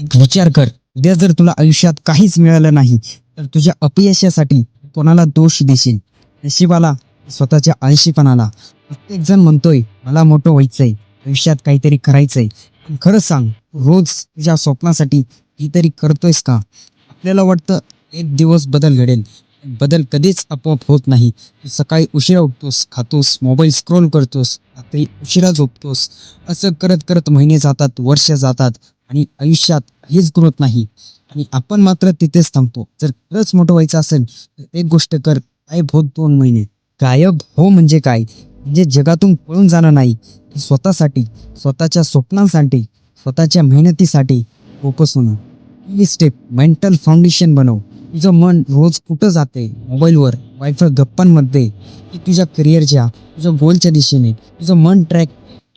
विचार कर. उद्या जर तुला आयुष्यात काहीच मिळालं नाही तर तुझ्या अपयशासाठी कोणाला दोष देशील? नशिबाला स्वतःच्या आळशीपणाला. प्रत्येक जण म्हणतोय मला मोठं व्हायचंय आयुष्यात काहीतरी करायचंय. पण खरं सांग रोज तुझ्या स्वप्नासाठी काहीतरी करतोयस का? आपल्याला वाटतं एक दिवस बदल घडेल. बदल कधीच आपोआप होत नाही. तू सकाळी उशिरा उठतोस खातोस मोबाईल स्क्रोल करतोस रात्री उशिरा झोपतोस. असं करत करत महिने जातात वर्ष जातात. आणि आयुष्यात हेच ग्रोथ नाही. आणि आपण मात्र तिथेच थांबतो. जर खरंच मोठं व्हायचं असेल तर एक गोष्ट कर गायब हो दोन महिने. गायब हो म्हणजे काय? म्हणजे जगातून पळून जाणं नाही. स्वतःसाठी स्वतःच्या स्वप्नांसाठी स्वतःच्या मेहनतीसाठी फोकस होणं. पहिली स्टेप मेंटल फाउंडेशन बनव. तुझं मन रोज कुठं जाते? मोबाईलवर वायफळ गप्पांमध्ये की तुझ्या करिअरच्या तुझ्या गोलच्या दिशेने. तुझं मन ट्रॅक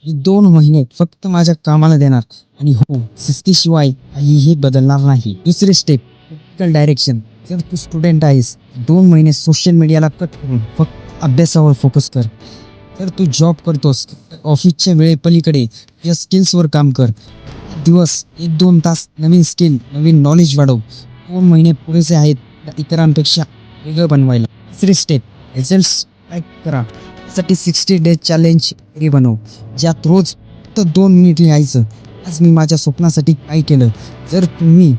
दोन महिने फक्त माझ्या कामाला देणार. आणि हो शिस्तीशिवाय काहीही बदलणार नाही. दुसरी स्टेप प्रॅक्टिकल डायरेक्शन जर तू स्टुडंट आहेस दोन महिने सोशल मीडियाला कट करून फक्त अभ्यासावर फोकस कर. तर तू जॉब करतोस ऑफिसच्या वेळेपलीकडे या स्किल्सवर काम कर. दिवस एक दोन तास नवीन स्किल नवीन नॉलेज वाढव. दोन महिने पुरेसे आहेत त्या इतरांपेक्षा वेगळं बनवायला. तिसरी स्टेप रिझल्ट ट्रॅक करा. त्यासाठी सिक्स्टी डेज चॅलेंज बनव ज्यात रोज फक्त दोन मिनिट लिहायचं. आज मी माझ्या स्वप्नासाठी काय केलं? जर तुम्ही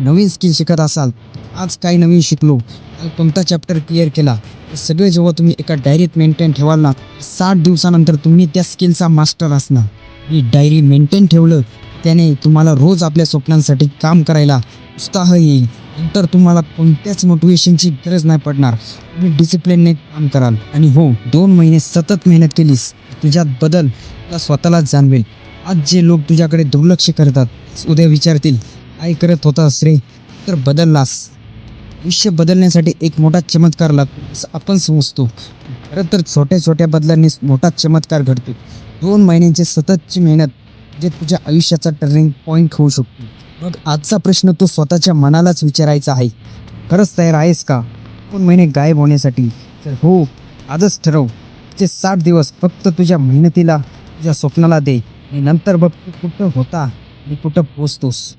नवीन स्किल शिकत असाल आज काय नवीन शिकलो कोणता चॅप्टर क्लिअर केला सगळे जेव्हा तुम्ही एका डायरीत मेंटेन ठेवाल ना साठ दिवसानंतर तुम्ही त्या स्किलचा मास्टर असणार. ही डायरी मेंटेन ठेवलं त्याने तुम्हाला रोज आपल्या स्वप्नांसाठी काम करायला उत्साह येईल. नंतर तुम्हाला कोणत्याच मोटिवेशनची गरज नाही पडणार. तुम्ही डिसिप्लिनने काम कराल. आणि हो दोन महिने सतत मेहनत केलीस तुझ्यात बदल तुला स्वतःलाच जाणवेल. आज जे लोक तुझ्याकडे दुर्लक्ष करतात उद्या विचारतील आई करत होतास रे तर बदललास. आयुष्य बदलण्यासाठी एक मोठा चमत्कार लागतो असं आपण समजतो. खरं तर छोट्या छोट्या बदलांनीच मोठा चमत्कार घडतो. दोन महिन्यांची सततची मेहनत जे तुझ्या आयुष्याचा टर्निंग पॉईंट होऊ शकतो. मग आजचा प्रश्न तो स्वतःच्या मनालाच विचारायचा आहे. खरंच तयार आहेस का? दोन महिने गायब होण्यासाठी. तर हो आजच ठरव. ते साठ दिवस फक्त तुझ्या मेहनतीला तुझ्या स्वप्नाला दे. आणि नंतर बघ तू कुठं होता आणि कुठं पोचतोस.